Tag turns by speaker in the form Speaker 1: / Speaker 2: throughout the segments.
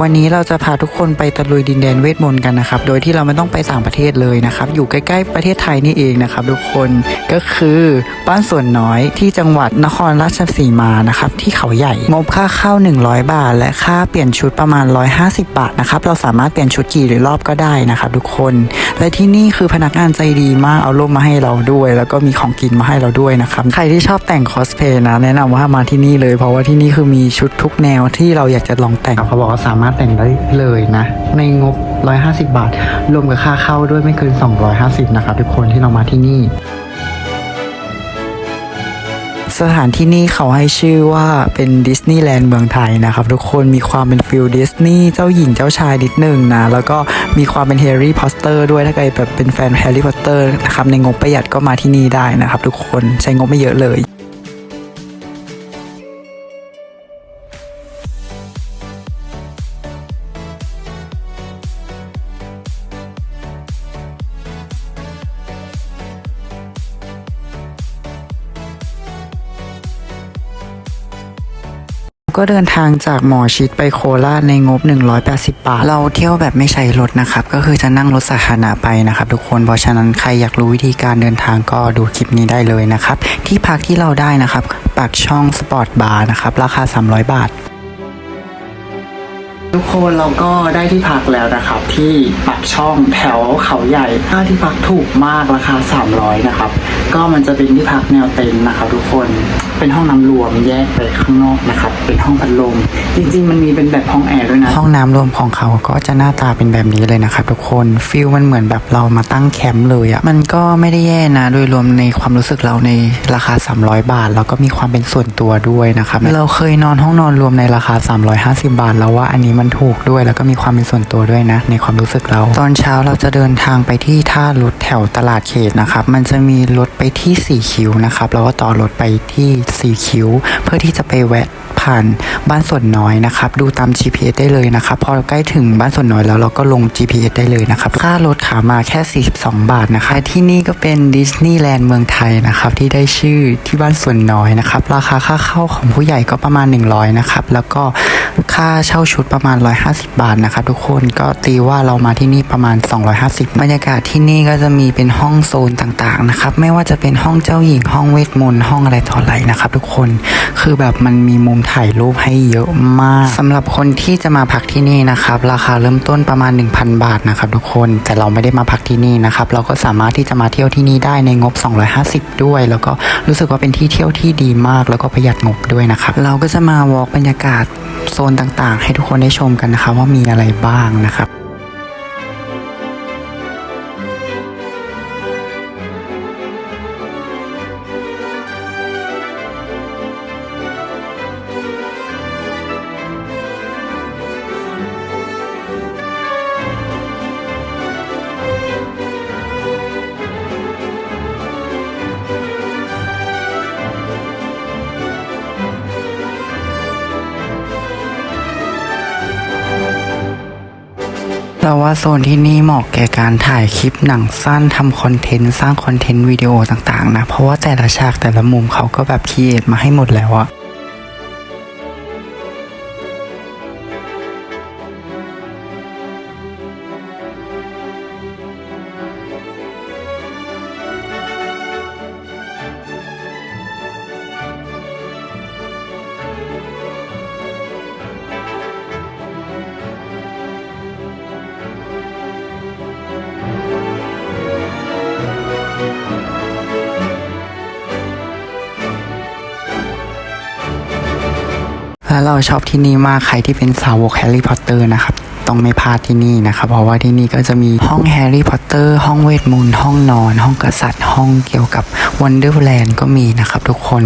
Speaker 1: วันนี้เราจะพาทุกคนไปตะลุยดินแดนเวทมนต์กันนะครับ โดยที่เราไม่ต้องไปต่างประเทศเลยนะครับ อยู่ใกล้ๆประเทศไทยนี่เองนะครับ ทุกคน ก็คือบ้านส่วนน้อยที่จังหวัดนครราชสีมานะครับที่เขาใหญ่ งบค่าเข้า 100 บาท และค่าเปลี่ยนชุดประมาณ 150 บาทนะครับ เราสามารถเปลี่ยนชุดกี่หรือรอบก็ได้นะครับ ทุกคน และที่นี่คือพนักงานใจดีมาก เอาร่มมาให้เราด้วย แล้วก็มีของกินมาให้เราด้วยนะครับ ใครที่ชอบแต่งคอสเพลย์นะ แนะนำว่ามาที่นี่เลย เพราะว่าที่นี่คือมีชุดทุกแนวที่เราอยากจะลองแต่งเขาบอกว่าสามารถแต่งได้เลยนะ ในงบ 150 บาท รวมกับค่าเข้าด้วยไม่เกิน 250 นะครับทุกคนที่เรามาที่นี่ สถานที่นี่เขาให้ชื่อว่าเป็นดิสนีย์แลนด์เมืองไทยนะครับ ทุกคนมีความเป็นฟิลดิสนีย์เจ้าหญิงเจ้าชายนิดนึงนะ แล้วก็มีความเป็นแฮร์รี่พอตเตอร์ด้วยถ้าใครแบบเป็นแฟนแฮร์รี่พอตเตอร์นะครับในงบประหยัดก็มาที่นี่ได้นะครับทุกคนใช้งบไม่เยอะเลย ก็เดินทางจากหมอชิดไปโคราชในงบ 180 บาท เราเที่ยวแบบไม่ใช้รถนะครับ ก็คือจะนั่งรถสาธารณะไปนะครับ ทุกคน เพราะฉะนั้นใครอยากรู้วิธีการเดินทางก็ดูคลิปนี้ได้เลยนะครับ ที่พักที่เราได้นะครับ ปากช่องสปอร์ตบาร์นะครับ ราคา 300 บาท ทุกคนเราก็ได้ที่พักแล้วนะครับ ที่ปากช่องแถวเขาใหญ่ค่าที่พักถูกมากราคา 300 นะครับ ก็มันจะเป็นที่พักแนวเต็นท์นะครับ ทุกคนเป็นห้องน้ำรวมแยกไปข้างนอกนะครับ เป็นห้องพัดลมจริง ๆ มันมีเป็นแบบห้องแอร์ด้วยนะ ห้องน้ำรวมของเขาก็จะหน้าตาเป็นแบบนี้เลยนะครับทุกคนฟิลมันเหมือนแบบเรามาตั้งแคมป์เลยอะ่ะมันก็ไม่ได้แย่นะ โดยรวมในความรู้สึกเราในราคา 300 บาท แล้วก็มีความเป็นส่วนตัวด้วยนะครับเราเคยนอนห้องนอนรวมในราคา 350 บาท แล้วว่าอันนี้มันถูกด้วย แล้วก็มีความเป็นส่วนตัวด้วยนะ ในความรู้สึกเรา ตอนเช้าเราจะเดินทางไปที่ท่ารถแถวตลาดเขตนะครับ มันจะมีรถไปที่สี่คิ้วนะครับแล้วก็ต่อรถไปที่สี่คิ้ว เพื่อที่จะไปแวะผ่านบ้านส่วนน้อยนะครับ ดูตาม GPS ได้เลยนะครับ พอใกล้ถึงบ้านส่วนน้อยแล้วเราก็ลง GPS ได้เลยนะครับ ค่ารถขามาแค่ 42 บาทนะคะที่นี่ก็เป็นดิสนีย์แลนด์เมืองไทยนะครับ ที่ได้ชื่อที่บ้านส่วนน้อยนะครับ ราคาค่าเข้าของผู้ใหญ่ก็ประมาณ 100นะครับแล้วก็ ค่าเช่าชุดประมาณ 150 บาทนะครับทุกคนก็ตีว่าเรามาที่นี่ประมาณ 250 บรรยากาศที่นี่ก็จะมีเป็นห้องโซนต่างๆนะครับไม่ว่าจะเป็นห้องเจ้าหญิงห้องเวทมนต์ห้องอะไรต่ออะไรนะครับทุกคนคือแบบมันมีมุมถ่ายรูปให้เยอะมากสำหรับคนที่จะมาพักที่นี่นะครับราคาเริ่มต้นประมาณ 1,000 บาทนะครับทุกคนแต่เราไม่ได้มาพักที่นี่นะครับเราก็สามารถที่จะมาเที่ยวที่นี่ได้ในงบ 250 ด้วย แล้วก็รู้สึกว่าเป็นที่เที่ยวที่ดีมาก แล้วก็ประหยัดงบด้วยนะครับเราก็จะมาวอล์กบรรยากาศโซซนต่างๆ ให้ทุกคนได้ชมกันนะครับว่ามีอะไรบ้างนะครับ เราว่าโซนที่นี่เหมาะแก่การถ่ายคลิปหนังสั้นทำคอนเทนต์สร้างคอนเทนต์วิดีโอต่างๆนะ เพราะว่าแต่ละฉากแต่ละมุมเขาก็แบบคีเอทมาให้หมดแล้วอะ เราชอบที่นี่มากใครที่เป็นสาวกแฮร์รี่พอตเตอร์นะครับต้องไม่พลาดที่นี่นะครับ เพราะว่าที่นี่ก็จะมีห้องแฮร์รี่พอตเตอร์ห้องเวทมนต์ห้องนอน ห้องกษัตริย์ ห้องเกี่ยวกับวันเดอร์แลนด์ก็มีนะครับทุกคน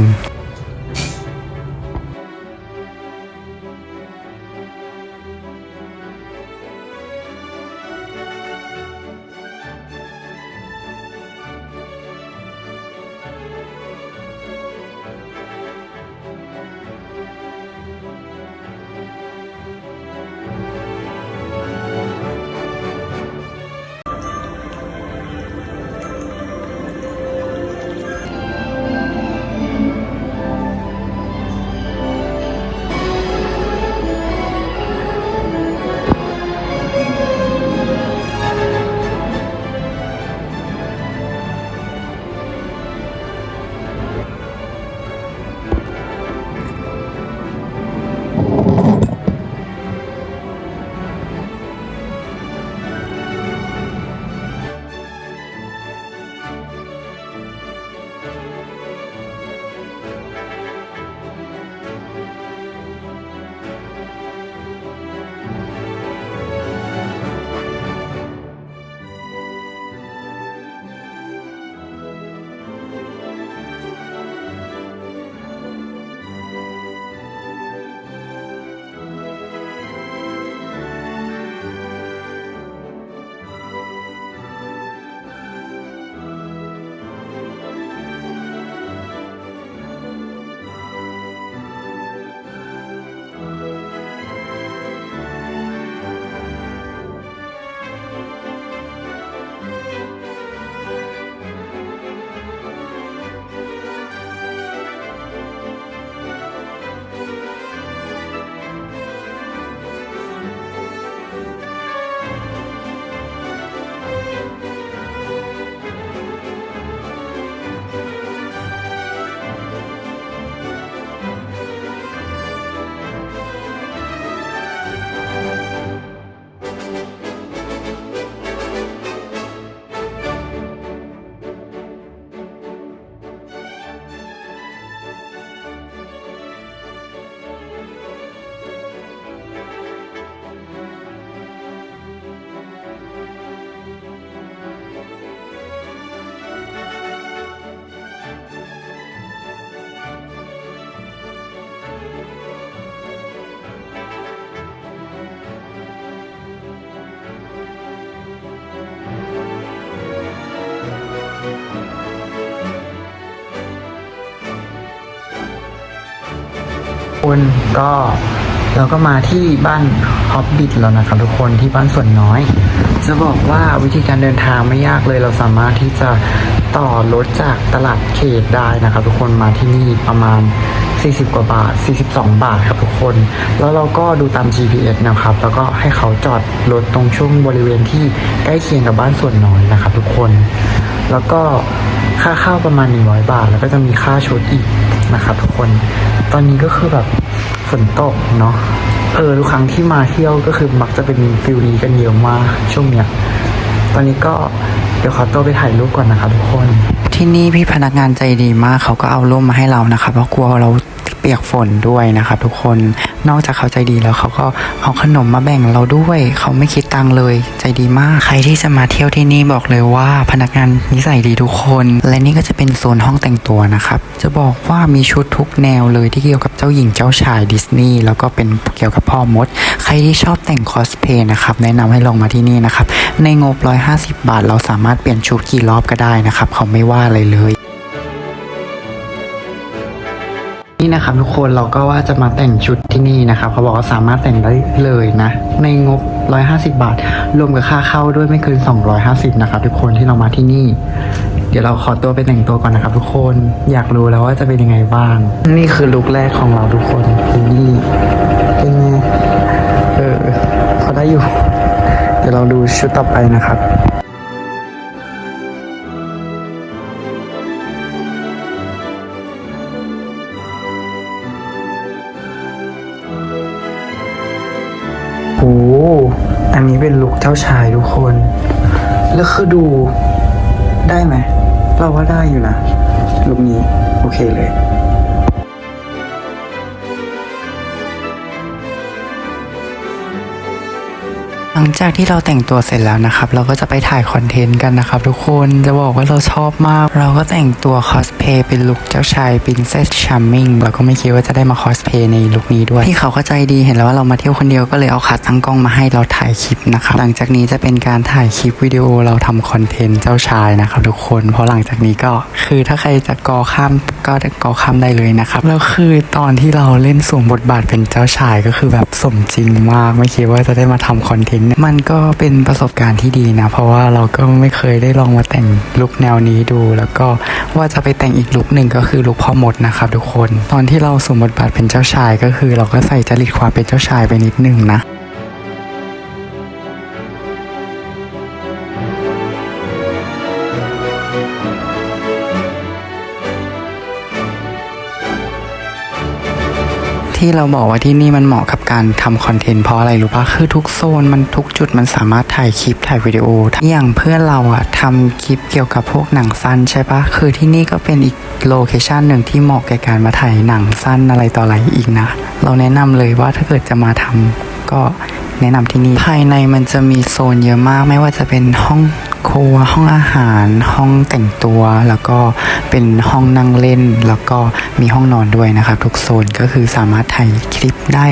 Speaker 1: นก็เราก็มาที่บ้านฮอบบิทแล้วนะครับทุกคนที่บ้านส่วนน้อย จะบอกว่าวิธีการเดินทางไม่ยากเลยเราสามารถที่จะต่อรถจากตลาดเขตได้นะครับ ทุกคนมาที่นี่ประมาณ 40 กว่าบาท 42 บาทครับทุกคน แล้วเราก็ดูตาม GPS นะครับ แล้วก็ให้เขาจอดรถตรงช่วงบริเวณที่ใกล้เคียงกับบ้านส่วนน้อยนะครับ ทุกคน แล้วก็ค่าข้าวประมาณ 100 บาท แล้วก็จะมีค่าชุดอีก นะครับทุกคน ตอนนี้ก็คือแบบฝนตกเนาะ เออทุกครั้งที่มาเที่ยวก็คือมักจะเป็นฟิลนี้กันเยอะมากช่วงเนี้ย ตอนนี้ก็เดี๋ยวขอตัวไปถ่ายรูปก่อนนะครับทุกคน ที่นี่พี่พนักงานใจดีมากเขาก็เอาร่มมาให้เรานะครับเพราะกลัวเรา ปียกฝนด้วยนะครับทุกคนนอกจากเขาใจดีแล้วเขาก็เอาขนมมาแบ่งเราด้วย เขาไม่คิดตังเลย ใจดีมากใครที่จะมาเที่ยวที่นี่บอกเลยว่าพนักงานนิสัยดีทุกคน และนี่ก็จะเป็นโซนห้องแต่งตัวนะครับจะบอกว่ามีชุดทุกแนวเลยที่เกี่ยวกับเจ้าหญิงเจ้าชายดิสนีย์แล้วก็เป็นเกี่ยวกับพ่อมด ใครที่ชอบแต่งคอสเพย์นะครับแนะนำให้ลองมาที่นี่นะครับในงบ 150 บาท เราสามารถเปลี่ยนชุดกี่รอบก็ได้นะครับเขาไม่ว่าอะไรเลย นะครับทุกคนเราก็ว่าจะมาแต่งชุดที่นี่นะครับเขาบอกว่าสามารถแต่งได้เลยนะ ในงบ 150 บาท รวมกับค่าเข้าด้วยไม่เกิน 250 นะครับทุกคนที่เรามาที่นี่ เดี๋ยวเราขอตัวไปแต่งตัวก่อนนะครับ ทุกคนอยากรู้แล้วว่าจะเป็นยังไงบ้าง นี่คือลุคแรกของเราทุกคนนี่เป็นไงเออพอได้อยู่ เดี๋ยวเราดูชุดต่อไปนะครับ เจ้าชายทุกคน แล้วคือดูได้ไหม เราว่าได้อยู่นะ ลูกนี้ โอเคเลย หลังจากที่เราแต่งตัวเสร็จแล้วนะครับ เราก็จะไปถ่ายคอนเทนต์กันนะครับ ทุกคนจะบอกว่าเราชอบมาก เราก็แต่งตัวคอสเพย์เป็นลุคเจ้าชาย Princess Charming เราก็ไม่คิดว่าจะได้มาคอสเพย์ในลุคนี้ด้วยพี่เขาก็ใจดีเห็นแล้วว่าเรามาเที่ยวคนเดียวก็เลยเอาขาตั้งกล้องมาให้เราถ่ายคลิปนะครับหลังจากนี้จะเป็นการถ่ายคลิปวิดีโอเราทำคอนเทนต์เจ้าชายนะครับทุกคน เพราะหลังจากนี้ก็คือถ้าใครจะกอข้ามก็กอข้ามได้เลยนะครับแล้วคือตอนที่เราเล่นสวมบทบาทเป็นเจ้าชายก็คือแบบสมจริงมาก ไม่คิดว่าจะได้มาทำคอนเทนต์มันก็เป็นประสบการณ์ที่ดีนะ เพราะว่าเราก็ไม่เคยได้ลองมาแต่งลุคแนวนี้ดู แล้วก็ว่าจะไปแต่งอีกลุคหนึ่งก็คือลุคพ่อมดนะครับทุกคน ตอนที่เราสวมบทบาทเป็นเจ้าชายก็คือ เราก็ใส่จริตความเป็นเจ้าชายไปนิดนึงนะ ที่เราบอกว่าที่นี่มันเหมาะกับการทำคอนเทนต์เพราะอะไรรู้ปะคือทุกโซนมันทุกจุดมันสามารถถ่ายคลิปถ่ายวิดีโอ อย่างเพื่อนเราอะทำคลิปเกี่ยวกับพวกหนังสั้นใช่ปะคือที่นี่ก็เป็นอีกโลเคชันหนึ่งที่เหมาะแก่การมาถ่ายหนังสั้นอะไรต่ออะไรอีกนะ เราแนะนำเลยว่าถ้าเกิดจะมาทำ ก็แนะนำที่นี่ภายในมันจะมีโซนเยอะมาก ไม่ว่าจะเป็นห้องครัวห้องอาหาร ห้องแต่งตัว แล้วก็เป็นห้องนั่งเล่น แล้วก็มีห้องนอนด้วยนะครับทุกโซนก็คือสามารถถ่ายคลิปได้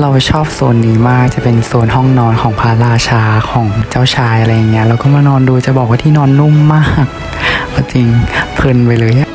Speaker 1: เราชอบโซนนี้มาก จะเป็นโซนห้องนอนของพระราชาของเจ้าชายอะไรเงี้ยแล้วก็มานอนดูจะบอกว่าที่นอนนุ่มมากจริงเพลินไปเลย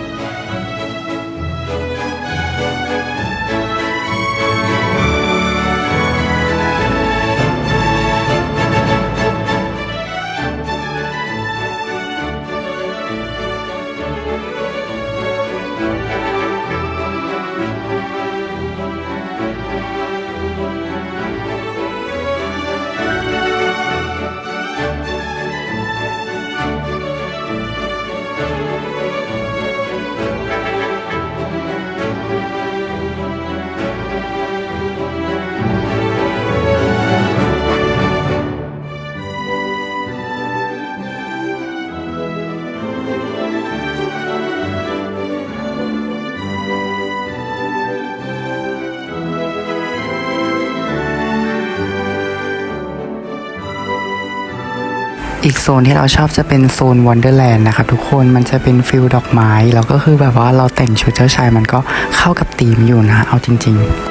Speaker 1: อีกโซนที่เราชอบจะเป็นโซนวันเดอร์แลนด์นะครับทุกคนมันจะเป็นฟิลดอกไม้ แล้วก็คือแบบว่าเราแต่งชุดเจ้าชายมันก็เข้ากับธีมอยู่นะเอาจริง ๆ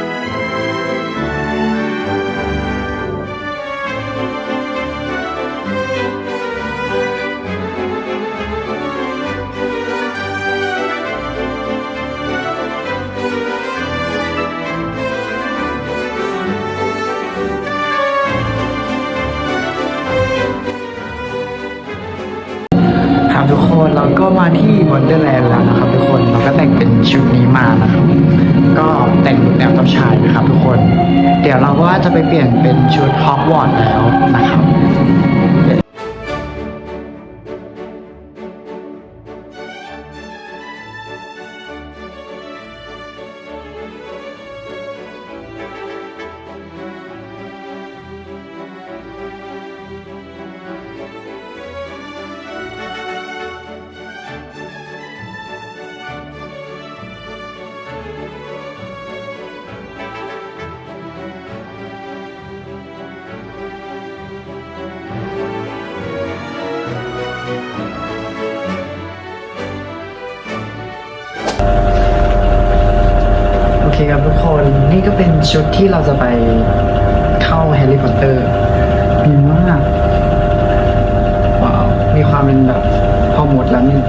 Speaker 1: คนเราก็มาที่วันเดอร์แลนด์แล้วนะครับทุกคนเราก็แต่งเป็นชุดนี้มานะครับ ก็แต่งแนวกับชายนะครับทุกคน เดี๋ยวเราก็จะไปเปลี่ยนเป็นชุดฮอกวอตส์แล้วนะครับ คครับทุกคนนี่ก็เป็นชุดที่เราจะไปเข้าแฮร์รี่พอตเตอร์ดีมากว้าวมีความเป็นแบบพอหมดแล้วนี่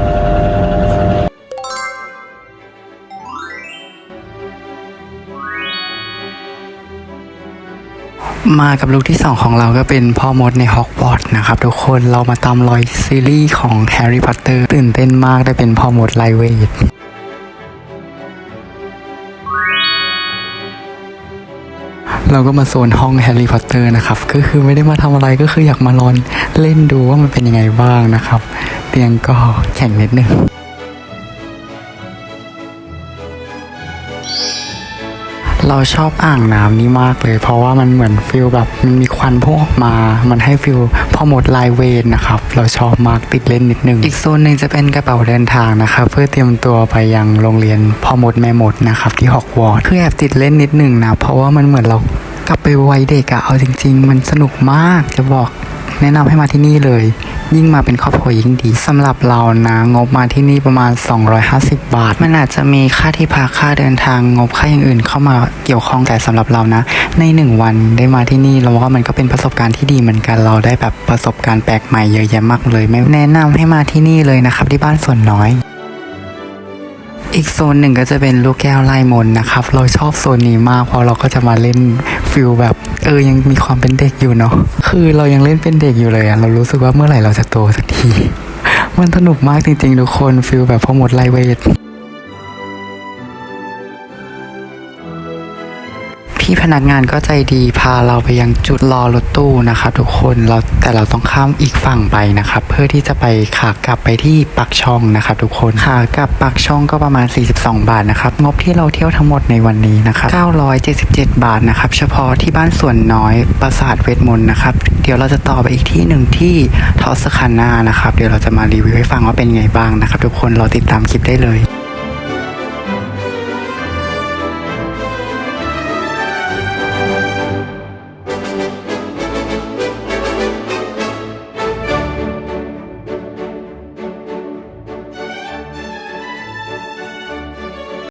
Speaker 1: มากับลุคที่ 2 ของเราก็เป็นพ่อมดในฮอกวอตส์นะครับ ทุกคนเรามาตามรอยซีรีส์ของแฮร์รี่พอตเตอร์ตื่นเต้นมากได้เป็นพ่อมดไลท์เวท เราก็มาโซนห้องแฮร์รี่พอตเตอร์นะครับ ก็คือไม่ได้มาทำอะไรก็คืออยากมานอนเล่นดูว่ามันเป็นยังไงบ้างนะครับ เตียงก็แข็งนิดนึงเราชอบอ่างน้ำนี้มากเลย เพราะว่ามันเหมือนฟิลแบบมันมีควันพุ่งออกมา มันให้ฟิลพอหมดลายเวนนะครับ เราชอบมากติดเล่นนิดนึง อีกโซนหนึ่งจะเป็นกระเป๋าเดินทางนะครับ เพื่อเตรียมตัวไปยังโรงเรียนพอหมดแม่หมดนะครับที่ฮอกวอตส์คือแอบติดเล่นนิดนึงนะ เพราะว่ามันเหมือนเรา กลับไปวัยเด็กอะเอาจริง ๆ มันสนุกมากจะบอกแนะนำให้มาที่นี่เลย ยิ่งมาเป็นครอบครัวยิ่งดีสำหรับเรานะงบมาที่นี่ประมาณ 250 บาท มันอาจจะมีค่าที่พักค่าเดินทางงบค่าอย่างอื่นเข้ามาเกี่ยวข้องแต่สำหรับเรานะ ในหนึ่งวันได้มาที่นี่เราว่ามันก็เป็นประสบการณ์ที่ดีเหมือนกันเราได้แบบประสบการณ์แปลกใหม่เยอะแยะมากเลยไม่แนะนำให้มาที่นี่เลยนะครับที่บ้านส่วนน้อย อีกโซนหนึ่งก็จะเป็นลูกแก้วไล่มนนะครับ เราชอบโซนนี้มากเพราะเราก็จะมาเล่นฟิลแบบเออยังมีความเป็นเด็กอยู่เนาะคือเรายังเล่นเป็นเด็กอยู่เลยอะเรารู้สึกว่าเมื่อไหร่เราจะโตสักที มันสนุกมากจริงๆทุกคนฟิลแบบพอหมดไลเวท พี่พนักงานก็ใจดีพาเราไปยังจุดรอรถตู้นะครับทุกคนเราแต่เราต้องข้ามอีกฝั่งไปนะครับเพื่อที่จะไปขากลับไปที่ปักช่องนะครับทุกคนขากลับปักช่องก็ประมาณ 42 บาทนะครับงบที่เราเที่ยวทั้งหมดในวันนี้นะครับ977 บาทนะครับเฉพาะที่บ้านส่วนน้อยปราสาทเวทมนต์นะครับเดี๋ยวเราจะต่อไปอีกที่หนึ่งที่ทอสคาน่านะครับเดี๋ยวเราจะมารีวิวให้ฟังว่าเป็นไงบ้างนะครับทุกคนรอติดตามคลิปได้เลย